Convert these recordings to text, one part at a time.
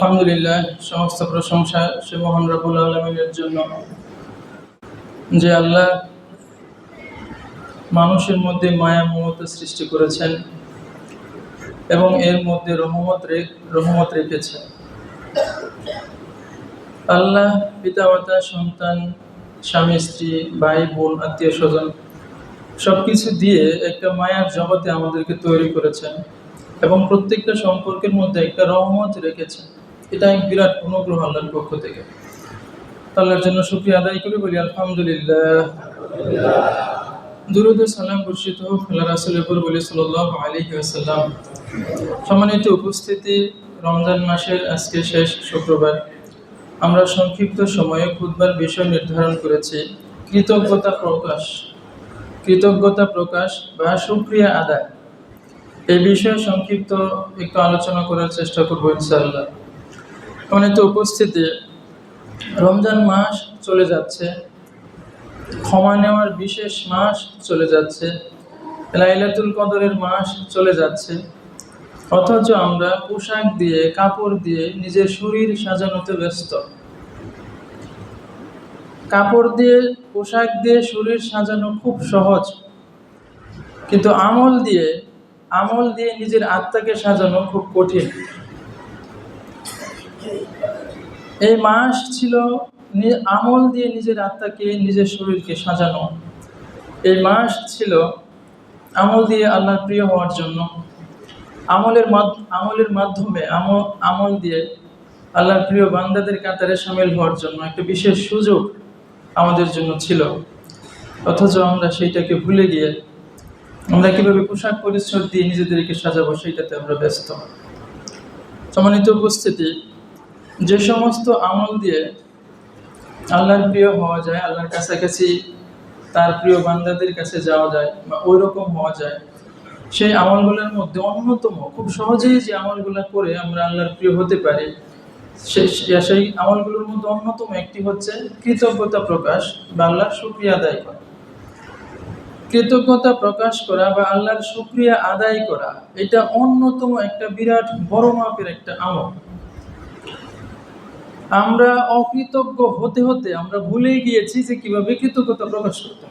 আলহামদুলিল্লাহ, সমস্ত প্রশংসা সে মোহন রবুল আলমিনের জন্য। যে আল্লাহ মানুষের মধ্যে মায়া মমতা সৃষ্টি করেছেন এবং এর মধ্যে রহমত রহমত রেখেছেন। আল্লাহ পিতামাতা, সন্তান, স্বামী, স্ত্রী, ভাই, বোন, আত্মীয় স্বজন সব কিছু দিয়ে একটা মায়ার জগতে আমাদেরকে তৈরি করেছেন এবং প্রত্যেকটা সম্পর্কের মধ্যে একটা রহমত রেখেছেন। এটা এক বিরাট অনুগ্রহ আল্লাহর পক্ষ থেকে। আল্লাহর জন্য শুক্রিয়া আদায় করে, বলি আলহামদুলিল্লাহ। দুরুদ সালাম বর্ষিত হোক আল্লাহ রাসুলের উপর, বলি সাল্লাহ আলী আসাল্লাম সম্মানিত উপস্থিতি, রমজান মাসের আজকে শেষ শুক্রবার। আমরা সংক্ষিপ্ত সময়ে খুদবার বিষয় নির্ধারণ করেছি, কৃতজ্ঞতা প্রকাশ। কৃতজ্ঞতা প্রকাশ বা সুক্রিয়া আদায়। এই বিষয়ে সংক্ষিপ্ত একটু আলোচনা করার চেষ্টা করব ইনশাআল্লাহ। সম্মানিত উপস্থিতি। রমজান মাস চলে যাচ্ছে। ক্ষমা নেওয়ার বিশেষ মাস চলে যাচ্ছে। লাইলাতুল কদরের মাস চলে যাচ্ছে। অথচ আমরা পোশাক দিয়ে, কাপড় দিয়ে নিজের শরীর সাজানোতে ব্যস্ত। কাপড় দিয়ে, পোশাক দিয়ে শরীর সাজানো খুব সহজ। কিন্তু আমল দিয়ে আমল দিয়ে নিজের আত্মাকে সাজানো খুব কঠিন। এই মাস ছিল আমল দিয়ে নিজের আত্মাকে, নিজের শরীরকে সাজানো। এই মাস ছিল আমল দিয়ে আল্লাহর প্রিয় হওয়ার জন্য। আমলের আমলের মাধ্যমে আমল আমল দিয়ে আল্লাহর প্রিয় বান্দাদের কাতারে সামিল হওয়ার জন্য একটা বিশেষ সুযোগ আমাদের জন্য ছিল। অথচ আমরা সেইটাকে ভুলে গিয়ে আমরা কীভাবে পোশাক পরিচ্ছদ দিয়ে নিজেদেরকে সাজাবো, সেইটাতে আমরা ব্যস্ত। সম্মানিত উপস্থিতি যে সমস্ত আমল দিয়ে আল্লাহর প্রিয় হওয়া যায়, আল্লাহর কাছাকাছি তার প্রিয় বান্দাদের কাছে যাওয়া যায় বা ওই রকম হওয়া যায়, সেই আমলগুলোর মধ্যে অন্যতম, খুব সহজেই যে আমলগুলো করে আমরা আল্লাহর প্রিয় হতে পারি সেই আমলগুলোর মধ্যে অন্যতম একটি হচ্ছে কৃতজ্ঞতা প্রকাশ বা আল্লাহর শুক্রিয়া আদায় করা। কৃতজ্ঞতা প্রকাশ করা বা আল্লাহর শুক্রিয়া আদায় করা, এটা অন্যতম একটা বিরাট বড় মাপের একটা আমল। আমরা অকৃতজ্ঞ হতে হতে আমরা ভুলে গিয়েছি যে কীভাবে কৃতজ্ঞতা প্রকাশ করতে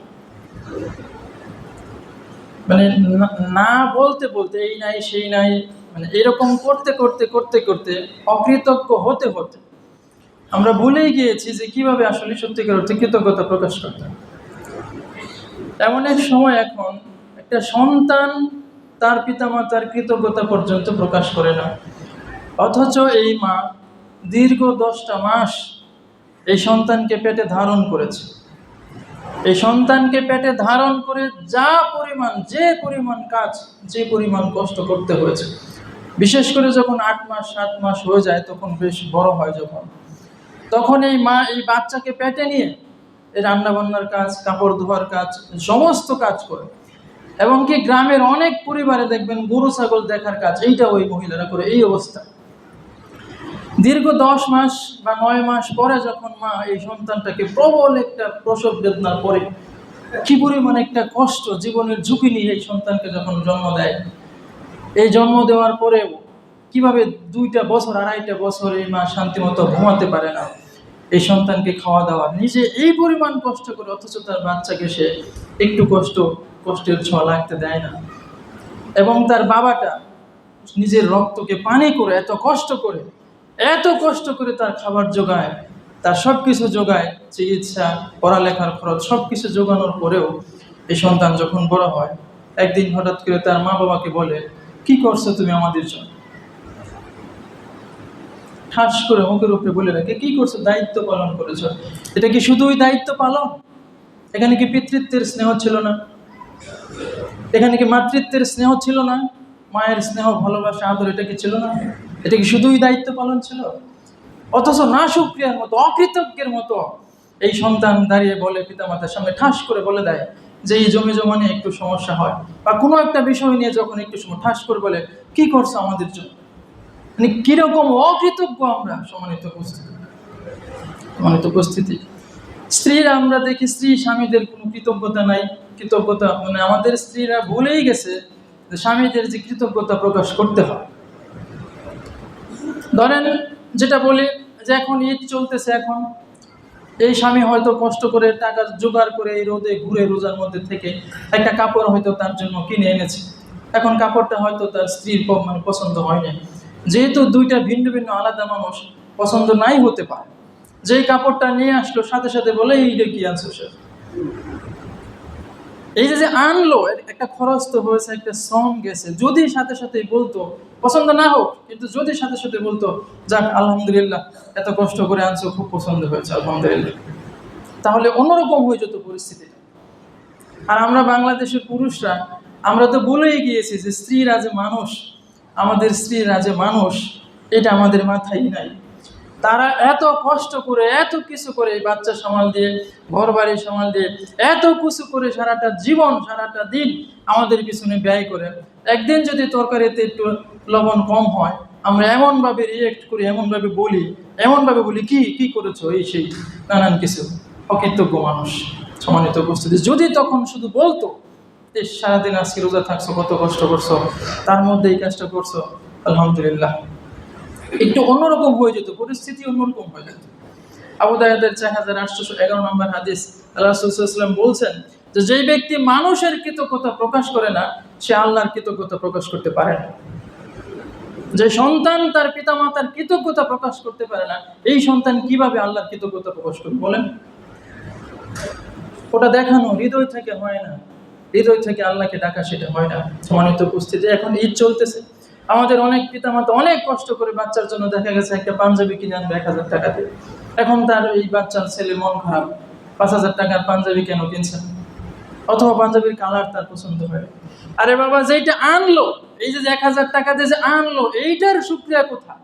মানে না- না বলতে বলতে এই নাই, সেই নাই মানে এরকম করতে করতে করতে করতে অকৃতজ্ঞ হতে হতে আমরা ভুলেই গিয়েছি যে কীভাবে আসলে সত্যিকার অর্থে কৃতজ্ঞতা প্রকাশ করতে এমন এক সময় এখন একটা সন্তান তার পিতামাতার কৃতজ্ঞতা পর্যন্ত প্রকাশ করে না। অথচ এই মা দীর্ঘ দশটা মাস এই সন্তানকে পেটে ধারণ করেছে। এই সন্তানকে পেটে ধারণ করে যা পরিমাণ, যে পরিমাণ কাজ, যে পরিমাণ কষ্ট করতে হয়েছে। বিশেষ করে যখন আট মাস, সাত মাস হয়ে যায়, তখন বেশ বড় হয় যখন। তখন এই মা, এই বাচ্চাকে পেটে নিয়ে এই রান্নাবান্নার কাজ, কাপড় ধোয়ার কাজ, সমস্ত কাজ করে। এবং কি গ্রামের অনেক পরিবারে দেখবেন গরু, ছাগল দেখার কাজ, এইটা ওই মহিলারা করে, এই অবস্থা। দীর্ঘ দশ মাস বা নয় মাস পরে যখন মা এই সন্তানটাকে প্রবল একটা প্রসব বেদনার পরে কি পরিমাণ একটা কষ্ট জীবনের ঝুঁকি নিয়ে এই সন্তানকে যখন জন্ম দেয়, এই জন্ম দেওয়ার পরে কীভাবে দুইটা বছর, আড়াইটা বছর এই মা শান্তিমতো ঘুমাতে পারে না? এই সন্তানকে খাওয়া দাওয়া, নিজে এই পরিমাণ কষ্ট করে অথচ তার বাচ্চাকে সে একটু কষ্ট, কষ্টের ছোঁয়া লাগতে দেয় না। এবং তার বাবাটা নিজের রক্তকে পানি করে এত কষ্ট করে এত কষ্ট করে তার খাবার জোগায়, তার সব কিছু যোগায় চিকিৎসা, পড়ালেখার খরচ সব কিছু জোগানোর পরেও এই সন্তান যখন বড় হয়, একদিন হঠাৎ করে তার মা বাবাকে বলে, কি করছ তুমি আমাদের জন্য? ঠাস করে মুখের উপরে বলে রাখে, কি করছ? দায়িত্ব পালন করেছ। এটা কি শুধুই দায়িত্ব পালন? এখানে কি পিতৃত্বের স্নেহ ছিল না? এখানে কি মাতৃত্বের স্নেহ ছিল না? মায়ের স্নেহ, ভালোবাসা, আদর, এটা কি ছিল না? এটা কি শুধুই দায়িত্ব পালন ছিল? অথচ না সুক্রিয়ার মতো, অকৃতজ্ঞের মতো এই সন্তান দাঁড়িয়ে বলে, পিতামাতার সামনে ঠাস করে বলে দেয় যে এই জমি জমা নিয়ে একটু সমস্যা হয়। বা কোনো একটা বিষয় নিয়ে যখন একটু সময় ঠাস করে বলে, কি করছ আমাদের জন্য? মানে কীরকম অকৃতজ্ঞ আমরা সমানিত উপস্থিতি। সমানিত উপস্থিতি। স্ত্রীরা আমরা দেখি স্ত্রী স্বামীদের কোনো কৃতজ্ঞতা নাই। কৃতজ্ঞতা মানে আমাদের স্ত্রীরা ভুলেই গেছে যে স্বামীদের যে কৃতজ্ঞতা প্রকাশ করতে হয়। ধরেন যেটা বলি যে এখন ঈদ চলতেছে এখন, এই স্বামী হয়তো কষ্ট করে টাকা জোগাড় করে এই রোদে ঘুরে রোজার মধ্যে থেকে একটা কাপড় হয়তো তার জন্য কিনে এনেছে। এখন কাপড়টা হয়তো তার স্ত্রীর মানে পছন্দ হয় না যেহেতু দুইটা ভিন্ন ভিন্ন আলাদা মানুষ, পছন্দ নাই হতে পারে। যেই কাপড়টা নিয়ে আসলো, সাথে সাথে বলে এইটা কি আনছো সে? এই যে যে আনলো একটা খরচ তো হয়েছে, একটা শ্রম গেছে। যদি সাথে সাথে বলতো, পছন্দ না হোক, কিন্তু যদি সাথে সাথে বলতো, যাক, আলহামদুলিল্লাহ, এত কষ্ট করে আনছো, খুব পছন্দ হয়েছে, আলহামদুলিল্লাহ। তাহলে অন্যরকম হয়ে যেত পরিস্থিতিটা। আর আমরা বাংলাদেশের পুরুষরা, আমরা তো বলেই গিয়েছি যে স্ত্রীরা যে মানুষ, আমাদের স্ত্রীরা যে মানুষ, এটা আমাদের মাথায় নাই। তারা এত কষ্ট করে, এত কিছু করে এই বাচ্চা সামাল দিয়ে ঘর বাড়ি সামাল দিয়ে, এত কিছু করে সারাটা জীবন, সারাটা দিন আমাদের পিছনে ব্যয় করে। একদিন যদি তরকারিতে একটু লবণ কম হয়, আমরা এমনভাবে রিয়েক্ট করি, এমনভাবে বলি এমনভাবে বলি, কি কি করেছ? এই সেই নানান কিছু অকৃতজ্ঞ মানুষ সমানিত উপস্থিতি। যদি তখন শুধু বলতো যে সারাদিন আজকে রোজা থাকছো, কত কষ্ট করছ, তার মধ্যে এই কাজটা করছ। আলহামদুলিল্লাহ। একটু অন্যরকম হয়ে যেত, পরিস্থিতি অন্যরকম হয়ে যেত। আবু দায়াদের চার হাজার আটশোশো এগারো নম্বর হাদিস, আল্লাহ রসুলাম বলছেন যে যেই ব্যক্তি মানুষের কৃতজ্ঞতা প্রকাশ করে না, সে আল্লাহর কৃতজ্ঞতা প্রকাশ করতে পারে না। যে সন্তান তার পিতামাতার কৃতজ্ঞতা প্রকাশ করতে পারে না, এই সন্তান কীভাবে আল্লাহর কৃতজ্ঞতা প্রকাশ করবে বলেন? ওটা দেখানো হৃদয় থেকে হয় না, হৃদয় থেকে আল্লাহকে ডাকা সেটা হয় না। সমানিত উপস্থিতি, এখন ঈদ চলতেছে। আমাদের অনেক পিতামাতা অনেক কষ্ট করে বাচ্চার জন্য দেখা গেছে একটা পাঞ্জাবি কিনে আনবে এক হাজার টাকা দিয়ে। এখন তার এই বাচ্চার ছেলে মন খারাপ। পাঁচ হাজার টাকার পাঞ্জাবি কেন কিনছেন অথবা পাঞ্জাবির কালার তার পছন্দ হয় আরে বাবা, যেইটা আনলো, এই যে এক হাজার টাকা দিয়ে যে আনলো, এইটার সুক্রিয়া কোথায়?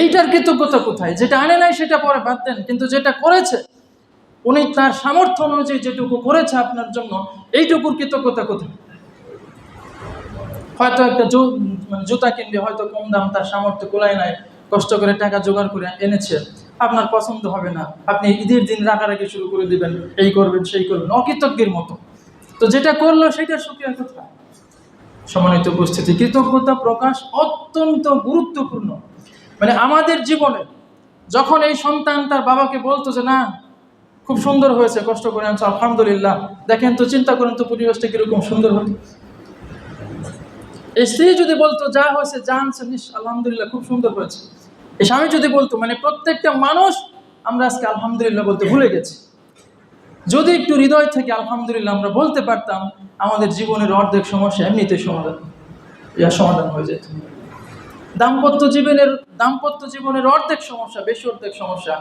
এইটার কৃতজ্ঞতা কোথায়? যেটা আনে নাই সেটা পরে বাদ দেন, কিন্তু যেটা করেছে, উনি তার সামর্থ্য অনুযায়ী যেটুকু করেছে আপনার জন্য, এইটুকুর কৃতজ্ঞতা কোথায়? হয়তো একটা জুতা কিনবে হয়তো কম দাম, তার সামর্থ্য কোলায় নাই, কষ্ট করে টাকা জোগাড় করে এনেছে। আপনার পছন্দ হবে না। আপনি ঈদের দিন রাগারাগি শুরু করে দিবেন, এই করবেন, সেই করবেন, অকৃতজ্ঞের মতো। তো যেটা করল সেটার সুক্রিয়া কোথায় সম্মানিত উপস্থিতি, কৃতজ্ঞতা প্রকাশ অত্যন্ত গুরুত্বপূর্ণ। মানে আমাদের জীবনে যখন এই সন্তান তার বাবাকে বলতো যে, না, খুব সুন্দর হয়েছে, কষ্ট করে আনছো, আলহামদুলিল্লাহ। দেখেন তো, চিন্তা করেন তো, পরিবেশটা কীরকম সুন্দর হতো। স্ত্রী যদি বলতো, যা হয়েছে, যা আনছে আলহামদুলিল্লাহ, খুব সুন্দর হয়েছে। স্বামী যদি বলতো মানে প্রত্যেকটা মানুষ, আমরা আজকে আলহামদুলিল্লাহ বলতে ভুলে গেছি। যদি একটু হৃদয় থেকে আলহামদুলিল্লাহ আমরা বলতে পারতাম, আমাদের জীবনের অর্ধেক সমস্যা এমনিতে সমাধান, ইয়া সমাধান হয়ে যেত। দাম্পত্য জীবনের দাম্পত্য জীবনের অর্ধেক সমস্যা, বেশি অর্ধেক সমস্যা,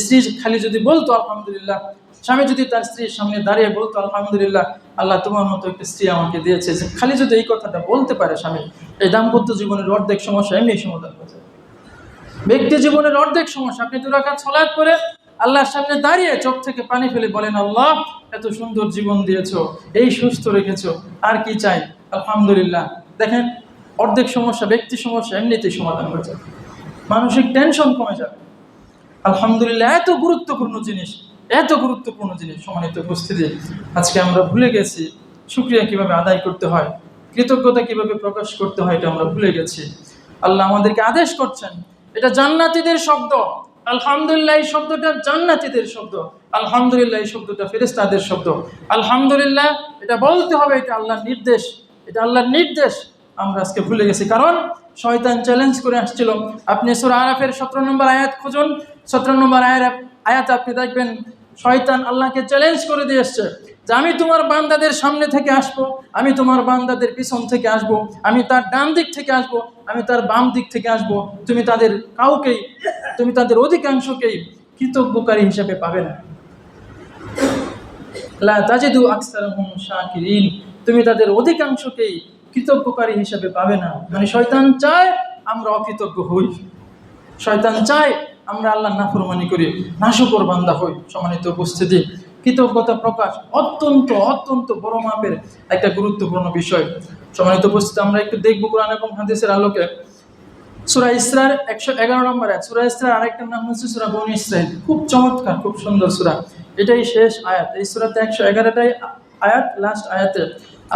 স্ত্রী খালি যদি বলতো, আলহামদুলিল্লাহ স্বামী যদি তার স্ত্রীর সামনে দাঁড়িয়ে বলতো, আলহামদুলিল্লাহ, আল্লাহ তোমার মতো একটা স্ত্রী আমাকে দিয়েছে। যে খালি যদি এই কথাটা বলতে পারে স্বামী, এই দাম্পত্য জীবনের অর্ধেক সমস্যা এমনি সমাধান হয়ে যায়। ব্যক্তি জীবনের অর্ধেক সমস্যা, আপনি দুরাকাত ছলাৎ করে আল্লাহর সামনে দাঁড়িয়ে চোখ থেকে পানি ফেলে বলেন, আল্লাহ, এত সুন্দর জীবন দিয়েছ, এই সুস্থ রেখেছো, আর কি চাই? আলহামদুলিল্লাহ। দেখেন, অর্ধেক সমস্যা, ব্যক্তি সমস্যা এমনিতেই সমাধান হয়ে যাবে মানসিক টেনশন কমে যাবে আলহামদুলিল্লাহ, এত গুরুত্বপূর্ণ জিনিস এত গুরুত্বপূর্ণ জিনিস সমানিত উপস্থিতি। আজকে আমরা ভুলে গেছি শুক্রিয়া কীভাবে আদায় করতে হয়, কৃতজ্ঞতা কীভাবে প্রকাশ করতে হয় এটা আমরা ভুলে গেছি। আল্লাহ আমাদেরকে আদেশ করছেন, এটা জান্নাতীদের শব্দ। আলহামদুলিল্লাহ এই শব্দটা জান্নাতীদের শব্দ। আলহামদুলিল্লাহ এই শব্দটা ফেরেস্তাদের শব্দ। আলহামদুলিল্লাহ এটা বলতে হবে, এটা আল্লাহর নির্দেশ, এটা আল্লাহর নির্দেশ। আমরা আজকে ভুলে গেছি। কারণ শয়তান চ্যালেঞ্জ করে আসছিল। আপনি সুরা আরাফের সতেরো নম্বর আয়াত খুঁজুন। সতেরো নম্বর আয়াত আয়াত আপনি দেখবেন, শয়তান আল্লাহকে চ্যালেঞ্জ করে দিয়ে এসছে যে আমি তোমার বান্দাদের সামনে থেকে আসব, আমি তোমার বান্দাদের পিছন থেকে আসব, আমি তার ডান দিক থেকে আসব, আমি তার বাম দিক থেকে আসব। তুমি তাদের কাউকেই, তুমি তাদের অধিকাংশকেই কৃতজ্ঞকারী হিসেবে পাবে না। তাজিদু আকসারহুম তুমি তাদের অধিকাংশকেই কৃতজ্ঞকারী হিসেবে পাবে না। মানে শয়তান চায় আমরা অকৃতজ্ঞ হই। শয়তান চায় আমরা আল্লাহ নাফরমানি করি, নাশুকর বান্দা হই, সম্মানিত উপস্থিতি। কৃতজ্ঞতা প্রকাশ অত্যন্ত অত্যন্ত বড় মাপের একটা গুরুত্বপূর্ণ বিষয়। সম্মানিত উপস্থিতি, আমরা একটু দেখব কোরআন এবং হাদিসের আলোকে। সুরা ইসরার একশো এগারো নম্বর আয়াত। সুরা ইসরার আরেকটা নাম হচ্ছে সুরা বনি ইসরাইল খুব চমৎকার, খুব সুন্দর সুরা। এটাই শেষ আয়াত। এই সুরাতে একশো এগারোটাই আয়াত লাস্ট আয়াতে।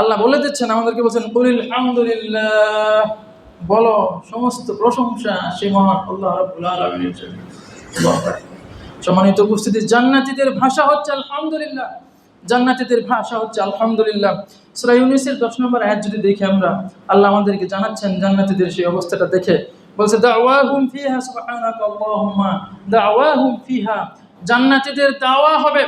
আল্লাহ বলে দিচ্ছেন, আমাদেরকে বলছেন, কুলিল আলহামদুলিল্লাহ বলো, সমস্ত প্রশংসা সে মহান আল্লাহ জন্য। সম্মানিত উপস্থিতি, জান্নাতীদের ভাষা হচ্ছে আলহামদুলিল্লাহ। জান্নাতীদের ভাষা হচ্ছে আলহামদুলিল্লাহ। সূরা ইউনুসের 10 নম্বর আয়াত যদি দেখি আমরা, আল্লাহ আমাদেরকে জানাচ্ছেন জান্নাতীদের সেই অবস্থাটা দেখে। বলছে, দাওয়াহুম ফিহা, সুবহানাকা আল্লাহুম্মা, দাওয়াহুম ফিহা। জান্নাতীদের দাওয়া হবে,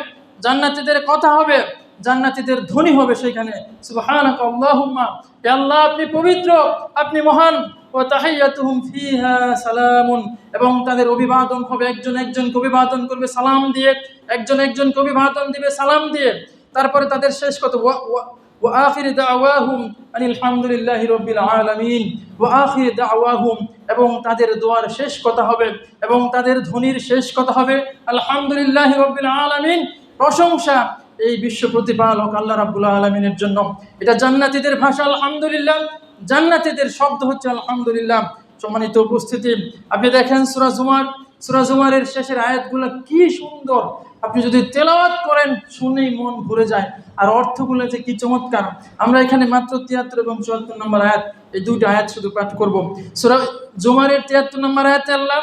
জান্নাতীদের কথা হবে। জান্নাতীদের ধ্বনি হবে সেখানে সুবহানাকা আল্লাহুম্মা হে আল্লাহ আপনি পবিত্র আপনি মহান ও তাহিয়াতুহুম ফিহা সালামুন এবং তাদের অভিবাদন হবে একজন একজনকে অভিবাদন করবে সালাম দিয়ে একজন একজনকে অভিবাদন দিবে সালাম দিয়ে তারপরে তাদের শেষ কত ওয়া- ওয়া- وآخر دعواهم أن الحمد لله رب العالمين وآخر دعواهم এবং তাদের দোয়ার শেষ কথা হবে এবং তাদের ধ্বনির শেষ কথা হবে আলহামদুলিল্লাহ রব্বিল আলামিন প্রশংসা এই বিশ্ব প্রতিপালক আল্লাহ রাব্বুল আলামিনের জন্য। এটা জান্নাতীদের ভাষা, আলহামদুলিল্লাহ। জান্নাতীদের শব্দ হচ্ছে আলহামদুলিল্লাহ। সম্মানিত উপস্থিতি, আপনি দেখেন সূরা জুমার, সূরা শেষের আয়াতগুলো কি সুন্দর। আপনি যদি তেলাওয়াত করেন, শুনেই মন ভরে যায়। আর অর্থগুলো যে কি চমৎকার। আমরা এখানে মাত্র তিয়াত্তর এবং চুয়াত্তর নম্বর আয়াত, এই দুইটা আয়াত শুধু পাঠ করব। সুরা জুমারের তিয়াত্তর নম্বর আয়াতে আল্লাহ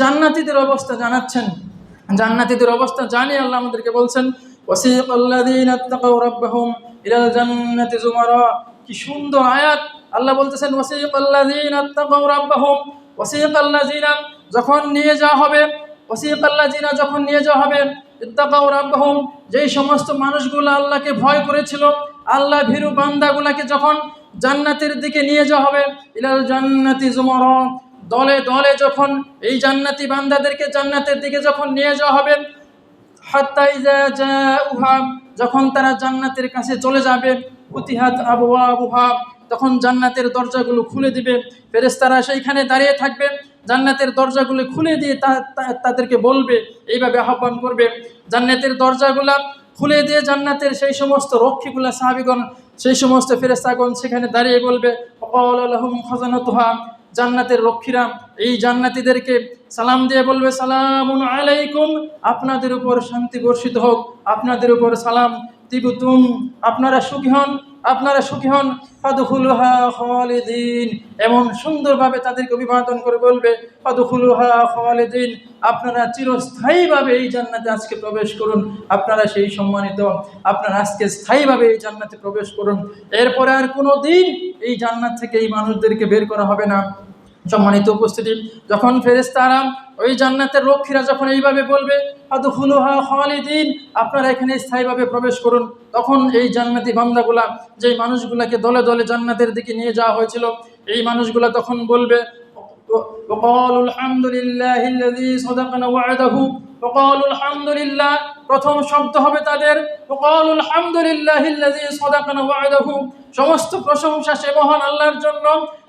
জান্নাতীদের অবস্থা জানাচ্ছেন। জান্নাতীদের অবস্থা জানি আল্লাহ আমাদেরকে বলছেন ওয়াসিক আল্লাযীনা ইত্তাকাউ রাব্বাহুম ইলাল জান্নাতি যুমারা কি সুন্দর আয়াত। আল্লাহ বলতেছেন ওয়াসিক আল্লাযীনা ইত্তাকাউ রাব্বাহুম ওয়াসিক আল্লাযীনা যখন নিয়ে যাওয়া হবে ওসিক আল্লাযীনা যখন নিয়ে যাওয়া হবে ইত্তাকাউ রাব্বাহুম যেই সমস্ত মানুষগুলো আল্লাহকে ভয় করেছিল, আল্লাহ ভীরু বান্দাগুলাকে যখন জান্নাতের দিকে নিয়ে যাওয়া হবে, ইলাল জান্নাতি যুমারা দলে দলে যখন এই জান্নাতি বান্দাদেরকে জান্নাতের দিকে যখন নিয়ে যাওয়া হবে যখন তারা জান্নাতের কাছে চলে যাবে ফুতিহাত আবওয়াবুহা, তখন জান্নাতের দরজাগুলো খুলে দিবে। ফেরেশতারা সেইখানে দাঁড়িয়ে থাকবে, জান্নাতের দরজাগুলো খুলে দিয়ে তাদেরকে বলবে, এইভাবে আহ্বান করবে। জান্নাতের দরজাগুলা খুলে দিয়ে জান্নাতের সেই সমস্ত রক্ষীগুলা, সাহাবিগণ, সেই সমস্ত ফেরেস্তাগণ সেখানে দাঁড়িয়ে বলবে জান্নাতের রক্ষীরা এই জান্নাতিদেরকে সালাম দিয়ে বলবে, সালামুন আলাইকুম। আপনাদের উপর শান্তি বর্ষিত হোক। আপনাদের উপর সালাম। তিবুতুম আপনারা সুখী হন। আপনারা সুখী হন। ফাদুখুলুহা খালিদিন। এমন সুন্দরভাবে তাদেরকে অভিবাদন করে বলবে, ফাদুখুলুহা খালিদিন, আপনারা চিরস্থায়ীভাবে এই জান্নাতে আজকে প্রবেশ করুন। আপনারা সেই সম্মানিত, আপনারা আজকে স্থায়ীভাবে এই জান্নাতে প্রবেশ করুন। এরপরে আর কোনো দিন এই জান্নাত থেকে এই মানুষদেরকে বের করা হবে না। সম্মানিত উপস্থিতি, যখন ফেরেস্তারা ওই জান্নাতের রক্ষীরা যখন এইভাবে বলবে, আদুখুলুহা খালিদিন আপনারা এখানে স্থায়ীভাবে প্রবেশ করুন। তখন এই জান্নাতি বান্দাগুলা, যেই মানুষগুলাকে দলে দলে জান্নাতের দিকে নিয়ে যাওয়া হয়েছিল, এই মানুষগুলা তখন বলবে وقالوا الحمد لله الذي صدقنا وعده وقالوا الحمد لله প্রথম শব্দ হবে তাদের وقالوا الحمد لله الذي صدقنا وعده সমস্ত প্রশংসা সে মহান আল্লাহর জন্য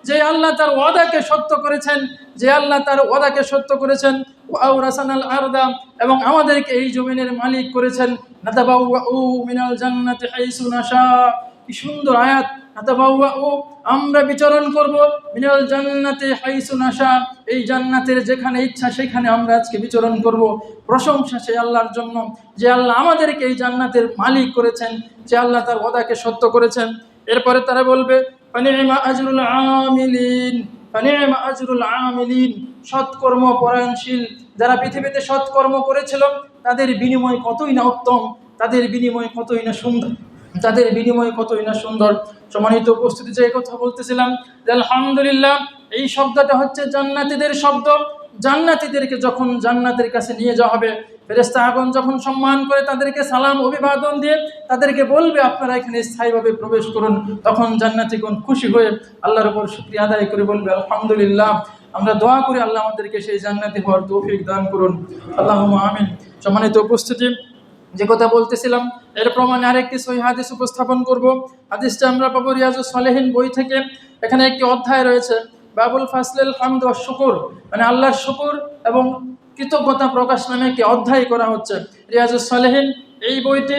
যে আল্লাহ তার ওয়াদাকে সত্য করেছেন যে আল্লাহ তার ওয়াদাকে সত্য করেছেন ওয়াউরাসানাল আরদা এবং আমাদেরকে এই জমিনের মালিক করেছেন নাতাবাউ মিনাল জান্নাতি হাইসু নাশা কি সুন্দর আয়াত? আমরা বিচরণ করব মিনাল জান্নাতে হাইসু নাশা, এই জান্নাতের যেখানে ইচ্ছা সেখানে আমরা আজকে বিচরণ করব। প্রশংসা সেই আল্লাহর জন্য যে আল্লাহ আমাদেরকে এই জান্নাতের মালিক করেছেন, যে আল্লাহ তার ওয়াদাকে সত্য করেছেন। এরপরে তারা বলবে আজরুল আমিলিন, ফানিমা আজরুল আমিলিন। সৎকর্ম পরায়ণশীল, যারা পৃথিবীতে সৎকর্ম করেছিল, তাদের বিনিময় কতই না উত্তম, তাদের বিনিময় কতই না সুন্দর। তাদের বিনিময়ে কতই না সুন্দর। সম্মানিত উপস্থিতি যে কথা বলতেছিলাম যে আলহামদুলিল্লাহ, এই শব্দটা হচ্ছে জান্নাতীদের শব্দ। জান্নাতীদেরকে যখন জান্নাতের কাছে নিয়ে যাওয়া হবে ফেরেস্তা আগন যখন সম্মান করে তাদেরকে সালাম, অভিবাদন দিয়ে তাদেরকে বলবে, আপনারা এখানে স্থায়ীভাবে প্রবেশ করুন, তখন জান্নাতিগণ খুশি হয়ে আল্লাহর উপর শুক্রিয়া আদায় করে বলবে, আলহামদুলিল্লাহ। আমরা দোয়া করি আল্লাহ আমাদেরকে সেই জান্নাতি হওয়ার তৌফিক দান করুন। আল্লাহ আমিন। সম্মানিত উপস্থিতি যে কথা বলতেছিলাম, এর প্রমাণে আরেকটি সহি হাদিস উপস্থাপন করব। হাদিসটা আমরা পাবো রিয়াজু সালেহিন বই থেকে। এখানে একটি অধ্যায় রয়েছে, বাবুল ফাসলেল হামদ শুকুর। মানে আল্লাহর শুকুর এবং কৃতজ্ঞতা প্রকাশ নামে একটি অধ্যায় করা হচ্ছে। রিয়াজুস সালেহিন, এই বইটি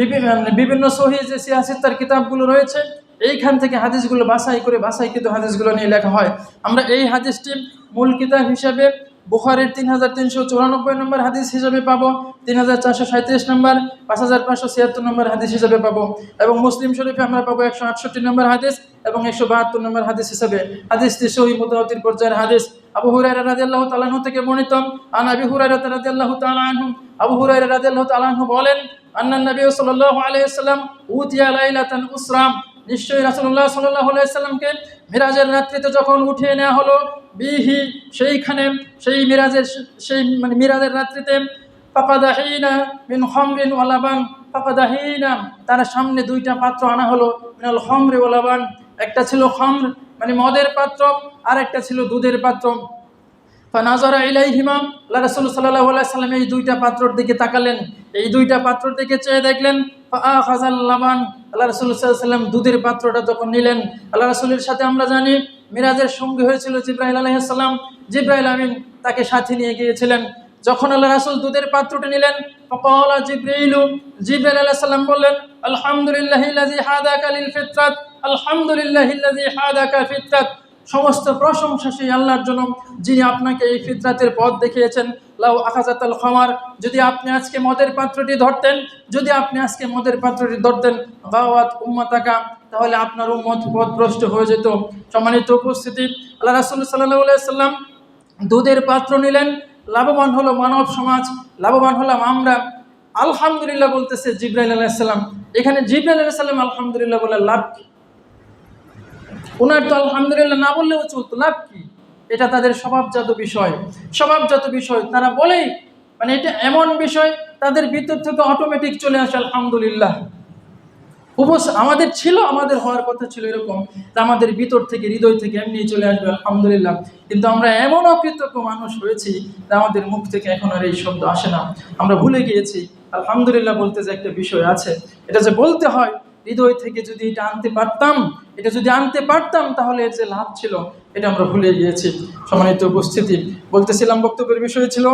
বিভিন্ন বিভিন্ন সহি যে সিয়াসিত্তার কিতাবগুলো রয়েছে, এইখান থেকে হাদিসগুলো বাছাই করে বাছাইকৃত হাদিসগুলো নিয়ে লেখা হয়। আমরা এই হাদিসটি মূল কিতাব হিসাবে বুখারের তিন হাজার তিনশো চুরানব্বই নম্বর হাদিস হিসাবে পাবো, তিন হাজার চারশো সাঁত্রিশ নম্বর, পাঁচ হাজার পাঁচশো ছিয়াত্তর নম্বর হাদিস হিসাবে পাবো এবং মুসলিম শরীফে আমরা পাবো একশো আটষট্টি নম্বর হাদিস এবং একশো বাহাত্তর নম্বর হাদিস হিসাবে। হাদিসটি সহি মুতাহতির পর্যায়ের হাদিস। আবু হুরায়রা রাদিয়াল্লাহু তাআলা আনহু থেকে বর্ণিত, আন আবি হুরায়রা রাদিয়াল্লাহু তাআলা আনহু। আবু হুরায়রা রাদিয়াল্লাহু তাআলা আনহু বলেন আন্নান নবী সাল্লাল্লাহু আলাইহি ওয়াসাল্লাম উতিয়া লাইলাতান নিশ্চয়ই রাসূলুল্লাহ সাল্লাল্লাহু আলাইহি ওয়াসাল্লামকে মিরাজের রাত্রিতে যখন উঠিয়ে নেওয়া হলো, বিহি সেইখানে, সেই মিরাজের, সেই মানে মিরাজের রাত্রিতে ফাকাদাহিনা মিন খামরিন ওয়া লাবান তার সামনে দুইটা পাত্র আনা হলো, মিনাল খামরি ওয়া লাবান। একটা ছিল খামর মানে মদের পাত্র, আর একটা ছিল দুধের পাত্র। ফানাজারা ইলাইহিমা, আল্লাহ রাসূল আলাইহি সাল্লাম এই দুইটা পাত্রর দিকে তাকালেন। এই দুইটা পাত্রর দিকে চেয়ে দেখলেন ফাআখাযাল লাবান আল্লাহ রসুল সাল্লাম দুধের পাত্রটা যখন নিলেন, আল্লাহ রসুলের সাথে আমরা জানি মিরাজের সঙ্গী হয়েছিল জিব্রাহিল আলাইহিস জিব্রাহিল আমিন তাকে সাথে নিয়ে গিয়েছিলেন। যখন আল্লাহ রাসুল দুধের পাত্রটা নিলেন বললেন আলহামদুলিল্লাহ ফিতরাত। সমস্ত প্রশংসা সেই আল্লাহর জন্য যিনি আপনাকে এই ফিতরাতের পথ দেখিয়েছেন। লাউ আখাজাতাল খামার, যদি আপনি আজকে মদের পাত্রটি ধরতেন, যদি আপনি আজকে মদের পাত্রটি ধরতেন গাওয়াত উম্মাতাকা, তাহলে আপনার উম্মত পথভ্রষ্ট হয়ে যেত। সম্মানিত উপস্থিতি, আল্লাহ রাসুল সাল্লাহ সাল্লাম দুধের পাত্র নিলেন। লাভবান হলো মানব সমাজ, লাভবান হলাম আমরা। আলহামদুলিল্লাহ বলতেছে জিব্রাইল আলাইসাল্লাম এখানে জিব্রাইল আলাইসাল্লাম আলহামদুলিল্লাহ বলে লাভ ওনার তো আলহামদুলিল্লাহ না বললেও চলতো, লাভ কি? এটা তাদের স্বভাবজাত বিষয়। স্বভাবজাত বিষয়, তারা বলেই মানে এটা এমন বিষয়, তাদের ভিতর থেকে অটোমেটিক চলে আসে আলহামদুলিল্লাহ। উপস আমাদের ছিল, আমাদের হওয়ার কথা ছিল এরকম তা আমাদের ভিতর থেকে, হৃদয় থেকে এমনি চলে আসবে আলহামদুলিল্লাহ। কিন্তু আমরা এমন অকৃতজ্ঞ মানুষ হয়েছি তা আমাদের মুখ থেকে এখন আর এই শব্দ আসে না। আমরা ভুলে গিয়েছি, আলহামদুলিল্লাহ বলতে যে একটা বিষয় আছে। এটা যে বলতে হয় হৃদয় থেকে যদি এটা আনতে পারতাম, এটা যদি আনতে পারতাম, তাহলে এর যে লাভ ছিল, এটা আমরা ভুলে গিয়েছি। সম্মানিত উপস্থিতি, বলতেছিলাম বক্তব্যের বিষয় ছিল,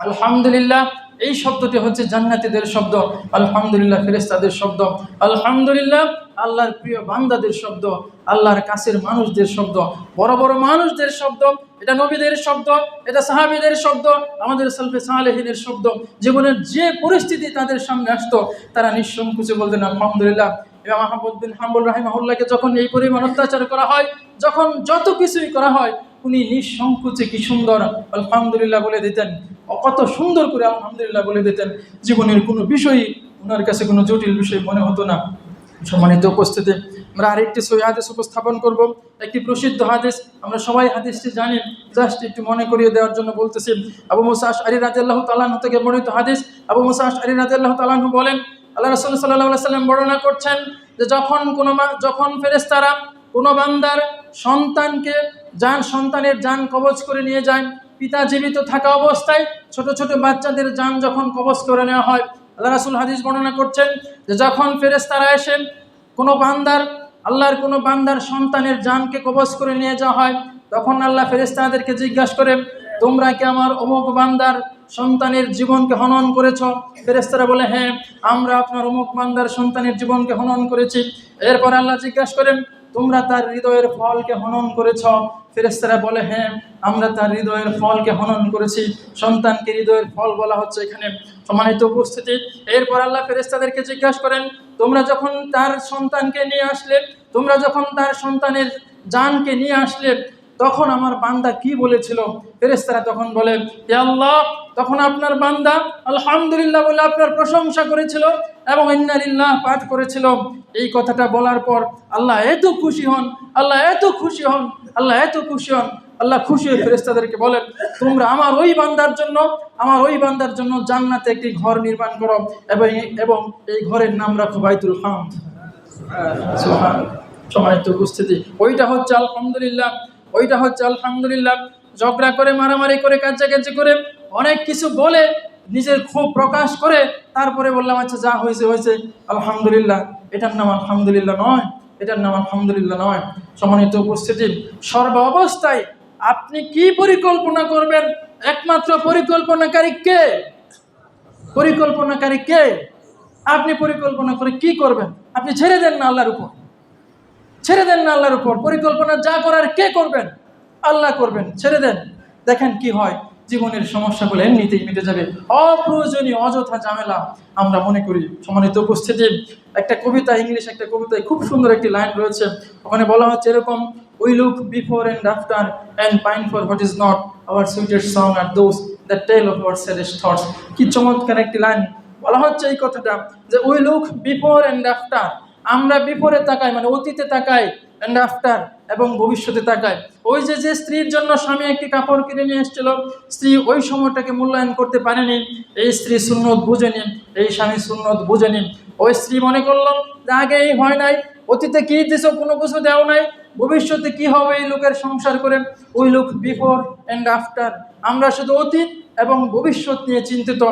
আলহামদুলিল্লাহ, এই শব্দটি হচ্ছে জান্নাতীদের শব্দ, আলহামদুলিল্লাহ ফেরেস্তাদের শব্দ, আলহামদুলিল্লাহ আল্লাহর প্রিয় বান্দাদের শব্দ, আল্লাহর কাছের মানুষদের শব্দ, বড় বড় মানুষদের শব্দ এটা নবীদের শব্দ, এটা সাহাবিদের শব্দ, আমাদের সালফে সালেহিনের শব্দ। জীবনের যে পরিস্থিতি তাদের সামনে আসতো, তারা নিঃসংকোচে বলতেন আলহামদুলিল্লাহ। ইমাম আহমদ বিন হাম্বুল রাহিমাহুল্লাহকে যখন এই পরিমাণ অত্যাচার করা হয়, যখন যত কিছুই করা হয়, উনি নিঃসংকোচে কি সুন্দর, আলহামদুলিল্লাহ বলে দিতেন। কত সুন্দর করে আলহামদুলিল্লাহ বলে দিতেন। জীবনের কোনো বিষয়ই ওনার কাছে কোনো জটিল বিষয় মনে হতো না। সম্মানিত উপস্থিতি আমরা আরেকটি সই হাদিস উপস্থাপন করব, একটি প্রসিদ্ধ হাদিস। আমরা সবাই হাদিসটি জানি, জাস্ট একটু মনে করিয়ে দেওয়ার জন্য বলতেছি। আবু মুসাস আলী রাজি আল্লাহ তালাহ থেকে বর্ণিত হাদিস, আবু মুসাস আলী রাজি আল্লাহ তালাহ বলেন, আল্লাহ রসুল সাল্লাহ সাল্লাম বর্ণনা করছেন যে যখন কোনো যখন ফেরেস্তারা কোনো বান্দার সন্তানকে যান সন্তানের যান কবজ করে নিয়ে যান, পিতা জীবিত থাকা অবস্থায় ছোট ছোট বাচ্চাদের যান যখন কবজ করে নেওয়া হয়, আল্লাহ রাসুল হাদিস বর্ণনা করছেন যে যখন ফেরেস্তারা এসেন কোনো বান্দার আল্লাহর কোনো বান্দার সন্তানের জানকে কবজ করে নিয়ে যাওয়া হয়, তখন আল্লাহ ফেরেস্তাদেরকে জিজ্ঞাসা করে, তোমরা কি আমার অমুক বান্দার সন্তানের জীবনকে হনন করেছ? ফেরেস্তারা বলে হ্যাঁ আমরা আপনার অমুক বান্দার সন্তানের জীবনকে হনন করেছি। এরপর আল্লাহ জিজ্ঞাসা করেন তোমরা তার হৃদয়ের ফলকে হনন করেছ। ফেরেস্তারা বলে হ্যাঁ আমরা তার হৃদয়ের ফলকে হনন করেছি। সন্তানকে হৃদয়ের ফল বলা হচ্ছে এখানে। সমানিত উপস্থিতি, এরপর আল্লাহ ফেরেস্তাদেরকে জিজ্ঞাসা করেন, তোমরা যখন তার সন্তানকে নিয়ে আসলে, তোমরা যখন তার সন্তানের জানকে নিয়ে আসলে তখন আমার বান্দা কি বলেছিল? ফেরেস্তারা তখন বলে আল্লাহ, তখন আপনার বান্দা আলহামদুলিল্লাহ বলে আপনার প্রশংসা করেছিল এবং ইন্নালিল্লাহ পাঠ করেছিল। এই কথাটা বলার পর আল্লাহ এত খুশি হন, আল্লাহ এত খুশি হন, আল্লাহ এত খুশি হন। আল্লাহ খুশি হয়ে ফেরেস্তাদেরকে বলেন, তোমরা আমার ওই বান্দার জন্য, আমার ওই বান্দার জন্য জান্নাতে একটি ঘর নির্মাণ করো এবং এবং এই ঘরের নাম রাখো বাইতুল হাম। তো উপস্থিতি। ওইটা হচ্ছে আলহামদুলিল্লাহ। ওইটা হচ্ছে আলহামদুলিল্লাহ, ঝগড়া করে, মারামারি করে কাছাকাছি করে, অনেক কিছু বলে, নিজের ক্ষোভ প্রকাশ করে, তারপরে বললাম আচ্ছা যা হয়েছে হয়েছে, আলহামদুলিল্লাহ, এটার নাম আলহামদুলিল্লাহ নয়, এটার নাম আলহামদুলিল্লাহ নয়। সম্মানিত উপস্থিতি, সর্ব অবস্থায় আপনি কি পরিকল্পনা করবেন? একমাত্র পরিকল্পনাকারী কে? পরিকল্পনাকারী কে? আপনি পরিকল্পনা করে কি করবেন? আপনি ছেড়ে দেন না আল্লাহর উপর। ছেড়ে দেন না আল্লাহর উপর। পরিকল্পনা যা করার কে করবেন? আল্লাহ করবেন। ছেড়ে দেন। দেখেন কি হয়, জীবনের সমস্যাগুলো এমনিতেই মিটে যাবে। অপ্রয়োজনীয়, অযথা ঝামেলা। আমরা মনে করি, সম্মানিত উপস্থিতি, একটা কবিতা, ইংলিশ একটা কবিতায় খুব সুন্দর একটি লাইন রয়েছে। ওখানে বলা হচ্ছে এরকম we look before and after and pine for what is not our sweetest song are those the tell of our saddest thoughts কি চমৎকার একটি লাইন। বলা হচ্ছে এই কথাটা, যে we look before and after আমরা বিপরে তাকাই মানে অতীতে তাকাই অ্যান্ড আফটার এবং ভবিষ্যতে তাকায় ওই যে যে স্ত্রীর জন্য স্বামী একটি কাপড় কিনে নিয়ে এসেছিল, স্ত্রী ওই সময়টাকে মূল্যায়ন করতে পারেনি। এই স্ত্রী সুন্নত বুঝে নিন, এই স্বামী সুন্নত বুঝে নিন। ওই স্ত্রী মনে করল যে, আগে এই হয় নাই, অতীতে কি দিছ, কোনো কিছু দেও নাই ভবিষ্যতে কি হবে এই লোকের সংসার করে? ওই লোক বিফোর অ্যান্ড আফটার আমরা শুধু অতীত এবং ভবিষ্যৎ নিয়ে চিন্তিত।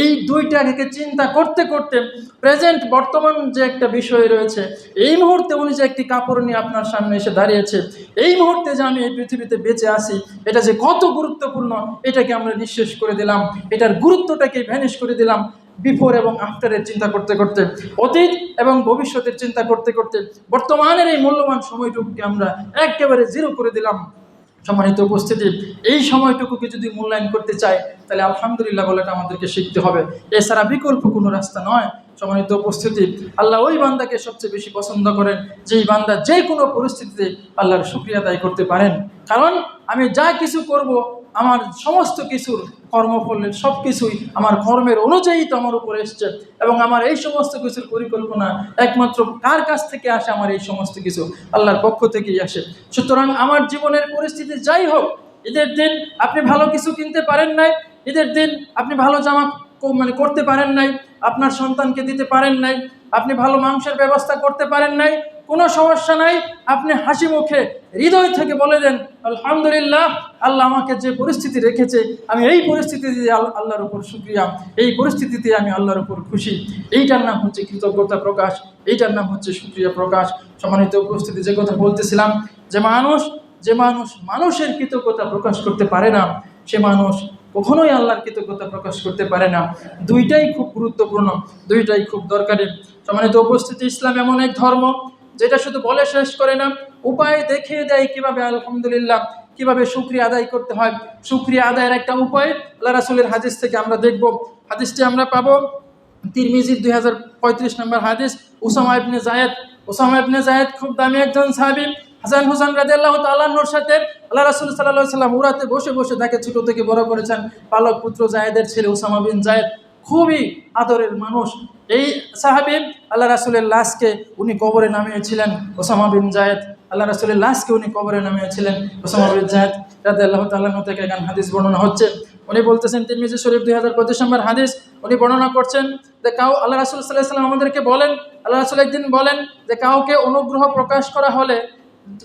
এই দুইটাকে চিন্তা করতে করতে প্রেজেন্ট বর্তমান যে একটা বিষয় রয়েছে, এই মুহূর্তে উনি যে একটি কাপড় নিয়ে আপনার সামনে এসে দাঁড়িয়েছে, এই মুহূর্তে যে আমি এই পৃথিবীতে বেঁচে আছি, এটা যে কত গুরুত্বপূর্ণ, এটাকে আমরা নিঃশেষ করে দিলাম। এটার গুরুত্বটাকে ভ্যানিশ করে দিলাম। বিফোর এবং আফটারের চিন্তা করতে করতে, অতীত এবং ভবিষ্যতের চিন্তা করতে করতে, বর্তমানের এই মূল্যবান সময়টুকুকে আমরা একেবারে জিরো করে দিলাম। সম্মানিত উপস্থিতি, এই সময়টুকুকে যদি মূল্যায়ন করতে চাই, তাহলে আলহামদুলিল্লাহ বলাটা আমাদেরকে শিখতে হবে। এছাড়া বিকল্প কোনো রাস্তা নয়। সম্মানিত উপস্থিতি, আল্লাহ ওই বান্দাকে সবচেয়ে বেশি পছন্দ করেন, যেই বান্দা যে কোনো পরিস্থিতিতে আল্লাহর শুক্রিয়া আদায় করতে পারেন। কারণ আমি যা কিছু করব আমার সমস্ত কিছুর কর্মফলের সব কিছুই আমার কর্মের অনুযায়ী তো আমার উপরে এসছে। এবং আমার এই সমস্ত কিছুর পরিকল্পনা একমাত্র কার কাছ থেকে আসে? আমার এই সমস্ত কিছু আল্লাহর পক্ষ থেকেই আসে। সুতরাং আমার জীবনের পরিস্থিতি যাই হোক, ঈদের দিন আপনি ভালো কিছু কিনতে পারেন নাই, ঈদের দিন আপনি ভালো জামা মানে করতে পারেন নাই, আপনার সন্তানকে দিতে পারেন নাই, আপনি ভালো মাংসের ব্যবস্থা করতে পারেন নাই কোনো সমস্যা নাই। আপনি হাসি মুখে হৃদয় থেকে বলে দেন, আলহামদুলিল্লাহ, আল্লাহ আমাকে যে পরিস্থিতি রেখেছে, আমি এই পরিস্থিতিতে আল- আল্লাহর উপর শুক্রিয়া। এই পরিস্থিতিতে আমি আল্লাহর উপর খুশি। এইটার নাম হচ্ছে কৃতজ্ঞতা প্রকাশ, এইটার নাম হচ্ছে শুক্রিয়া প্রকাশ। সম্মানিত উপস্থিতি যে কথা বলতেছিলাম, যে মানুষ যে মানুষ মানুষের কৃতজ্ঞতা প্রকাশ করতে পারে না, সে মানুষ কখনোই আল্লাহর কৃতজ্ঞতা প্রকাশ করতে পারে না। দুইটাই খুব গুরুত্বপূর্ণ, দুইটাই খুব দরকারি। সম্মানিত উপস্থিতি, ইসলাম এমন এক ধর্ম যেটা শুধু বলে শেষ করে না, উপায় দেখিয়ে দেয় কীভাবে আলহামদুলিল্লাহ, কীভাবে শুক্রিয়া আদায় করতে হয়। শুক্রিয়া আদায়ের একটা উপায় আল্লাহ রাসুলের হাদিস থেকে আমরা দেখব। হাদিসটি আমরা পাবো তিরমিজির দুই হাজার পঁয়ত্রিশ নম্বর হাদিস, Usama ibn Zaid Usama ibn Zaid খুব দামি একজন সাহাবী, হাসান হুসান রাজি আল্লাহ তাল্লাহর সাথে আল্লাহ রাসুল সাল্লাহ সাল্লাম উড়াতে বসে বসে তাকে ছোটো থেকে বড় করেছেন। পালক পুত্র জায়েদের ছেলে উসামা বিন জায়েদ খুবই আদরের মানুষ। এই সাহাবি আল্লাহ রাসুলের লাশকে উনি কবরে নামিয়েছিলেন। ওসামা বিন জায়েদ, আল্লাহ রাসুলের লাশকে উনি কবরে নামিয়েছিলেন। ওসামা বিন জায়েদ রাতে আল্লাহ তাল্লাহ থেকে এখানে হাদিস বর্ণনা হচ্ছে। উনি বলতেছেন, তিরমিজি শরীফ দুই হাজার পঁচিশ নম্বর হাদিস। উনি বর্ণনা করছেন যে কাউ আল্লাহ রাসুল সাল্লাহ সাল্লাম আমাদেরকে বলেন, আল্লাহ রাসুল একদিন বলেন যে কাউকে অনুগ্রহ প্রকাশ করা হলে,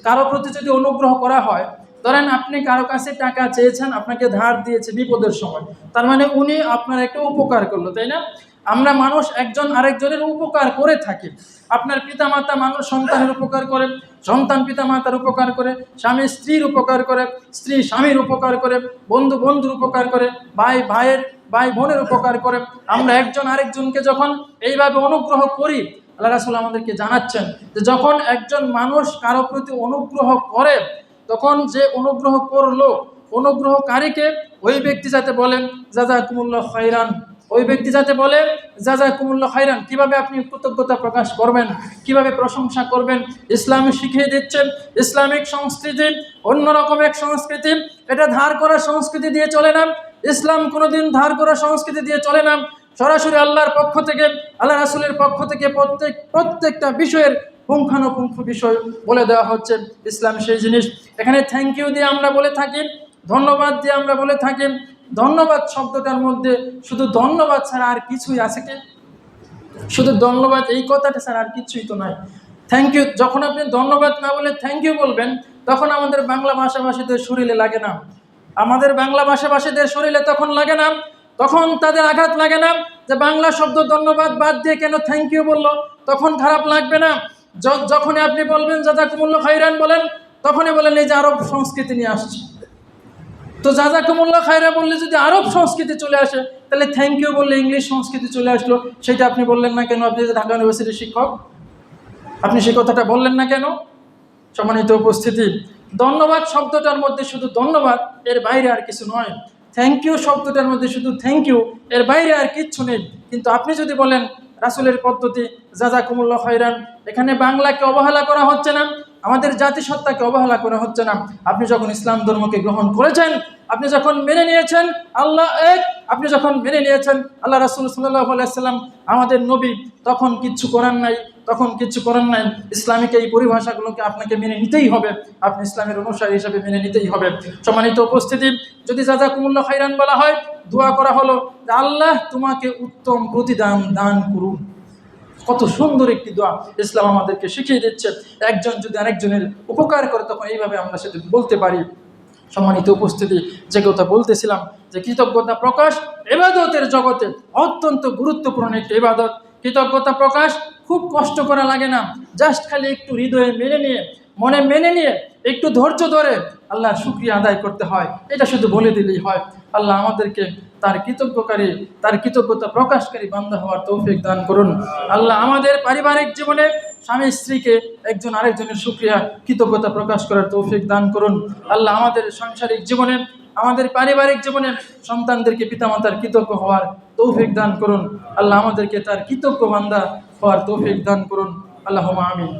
কারও প্রতি যদি অনুগ্রহ করা হয় ধরেন আপনি কারও কাছে টাকা চেয়েছেন, আপনাকে ধার দিয়েছে বিপদের সময়, তার মানে উনি আপনার একটা উপকার করল, তাই না? আমরা মানুষ একজন আরেকজনের উপকার করে থাকি। আপনার পিতামাতা মানুষ সন্তানের উপকার করে, সন্তান পিতামাতার উপকার করে, স্বামী স্ত্রীর উপকার করে, স্ত্রী স্বামীর উপকার করে, বন্ধু বন্ধুর উপকার করে, ভাই ভাইয়ের, ভাই বোনের উপকার করে, আমরা একজন আরেকজনকে যখন এইভাবে অনুগ্রহ করি, আল্লাহ রাসুল আমাদেরকে জানাচ্ছেন যে যখন একজন মানুষ কারও প্রতি অনুগ্রহ করে তখন যে অনুগ্রহ করল, অনুগ্রহকারীকে ওই ব্যক্তি যাতে বলেন যাজা কুমুল্লা খৈরান ওই ব্যক্তি যাতে বলে যাজা কুমুল্লা খৈরান কীভাবে আপনি কৃতজ্ঞতা প্রকাশ করবেন, কীভাবে প্রশংসা করবেন? ইসলামে শিখিয়ে দিচ্ছেন, ইসলামিক সংস্কৃতি অন্যরকম এক সংস্কৃতি, এটা ধার করা সংস্কৃতি দিয়ে চলে না। ইসলাম কোনোদিন ধার করা সংস্কৃতি দিয়ে চলে না। সরাসরি আল্লাহর পক্ষ থেকে, আল্লাহ রাসুলের পক্ষ থেকে প্রত্যেক, প্রত্যেকটা বিষয়ের পুঙ্খানুপুঙ্খ বিষয় বলে দেওয়া হচ্ছে ইসলাম সেই জিনিস। এখানে থ্যাংক ইউ দিয়ে আমরা বলে থাকি, ধন্যবাদ দিয়ে আমরা বলে থাকি। ধন্যবাদ শব্দটার মধ্যে শুধু ধন্যবাদ ছাড়া আর কিছুই আছে কি? শুধু ধন্যবাদ, এই কথাটা ছাড়া আর কিছুই তো নাই। থ্যাংক ইউ যখন আপনি ধন্যবাদ না বলে থ্যাংক ইউ বলবেন, তখন আমাদের বাংলা ভাষাভাষীদের শরীরে লাগে না। আমাদের বাংলা ভাষাভাষীদের শরীরে তখন লাগে না, তখন তাদের আঘাত লাগে না যে বাংলা শব্দ ধন্যবাদ বাদ দিয়ে কেন থ্যাংক ইউ বলল, তখন খারাপ লাগবে না। যখনই আপনি বলবেন জাজাকুমুল্লা খাইরান বলেন, তখনই বলেন, এই যে আরব সংস্কৃতি নিয়ে আসছে। তো জাজাকুমুল্লা খায়রা বললে যদি আরব সংস্কৃতি চলে আসে, তাহলে থ্যাংক ইউ বললে ইংলিশ সংস্কৃতি চলে আসলো। সেটা আপনি বললেন না কেন? আপনি যে ঢাকা ইউনিভার্সিটির শিক্ষক, আপনি সে কথাটা বললেন না কেন? সম্মানিত উপস্থিতি, ধন্যবাদ শব্দটার মধ্যে শুধু ধন্যবাদ, এর বাইরে আর কিছু নয়। থ্যাংক ইউ শব্দটার মধ্যে শুধু থ্যাংক ইউ এর বাইরে আর কিচ্ছু নেই। কিন্তু আপনি যদি বলেন রাসুলের পদ্ধতি জাজা কুমুল্লা হয়রান এখানে বাংলাকে অবহেলা করা হচ্ছে না, আমাদের জাতিসত্তাকে অবহেলা করা হচ্ছে না। আপনি যখন ইসলাম ধর্মকে গ্রহণ করেছেন, আপনি যখন মেনে নিয়েছেন, আল্লাহ এক, আপনি যখন মেনে নিয়েছেন, আল্লাহ রাসুল সাল্লাহ আলাইসাল্লাম আমাদের নবী, তখন কিচ্ছু করার নাই, তখন কিচ্ছু করার নাই। ইসলামিক এই পরিভাষাগুলোকে আপনাকে মেনে নিতেই হবে, আপনি ইসলামের অনুসারী হিসেবে মেনে নিতেই হবে। সম্মানিত উপস্থিতি, যদি যাজা কুমুল্লা খাইরান বলা হয় দোয়া করা হলো আল্লাহ তোমাকে উত্তম প্রতিদান দান করুন। কত সুন্দর একটি দোয়া ইসলাম আমাদেরকে শিখিয়ে দিচ্ছে। একজন যদি আরেকজনের উপকার করে, তখন এইভাবে আমরা সেটা বলতে পারি। সম্মানিত উপস্থিতি, যে কথা বলতেছিলাম যে কৃতজ্ঞতা প্রকাশ এবাদতের জগতে অত্যন্ত গুরুত্বপূর্ণ একটি ইবাদত। কৃতজ্ঞতা প্রকাশ খুব কষ্ট করা লাগে না। জাস্ট খালি একটু হৃদয়ে মেনে নিয়ে মনে মেনে নিয়ে একটু ধৈর্য ধরে আল্লাহর শুক্রিয়া আদায় করতে হয়। এটা শুধু বলে দিলেই হয়। আল্লাহ আমাদেরকে তার কৃতজ্ঞকারী, তার কৃতজ্ঞতা প্রকাশকারী বান্দা হওয়ার তৌফিক দান করুন। আল্লাহ আমাদের পারিবারিক জীবনে স্বামী, স্ত্রীকে একজন আরেকজনের সুক্রিয়া কৃতজ্ঞতা প্রকাশ করার তৌফিক দান করুন। আল্লাহ আমাদের সাংসারিক জীবনে, আমাদের পারিবারিক জীবনে সন্তানদেরকে পিতামাতার কৃতজ্ঞ হওয়ার তৌফিক দান করুন। আল্লাহ আমাদেরকে তার কৃতজ্ঞ বান্দা হওয়ার তৌফিক দান করুন। আল্লাহ আমিন।